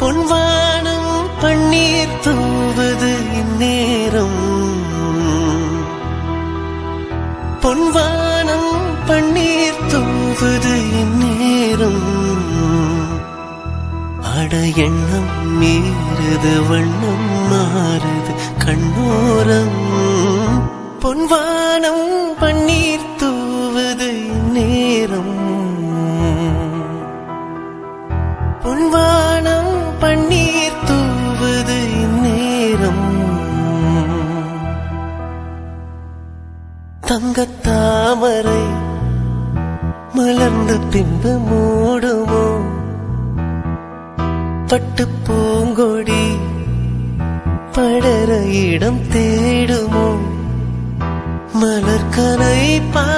பொன்வானம் பன்னீர் தூவது இந்நேரம். பொன்வானம் பன்னீர் தூவது இந்நேரம். அட எண்ணம் மீறுது வண்ணம் மாறுது கண்ணோரம். பொன்வானம் பன்னீர் தூவது நேரம் பொன்வானம் தங்கத்தாமரை மலர்ந்த பின்பு மூடுமோ? பட்டு பூங்கொடி படர இடம் தேடுமோ? மலர்கனை பாய்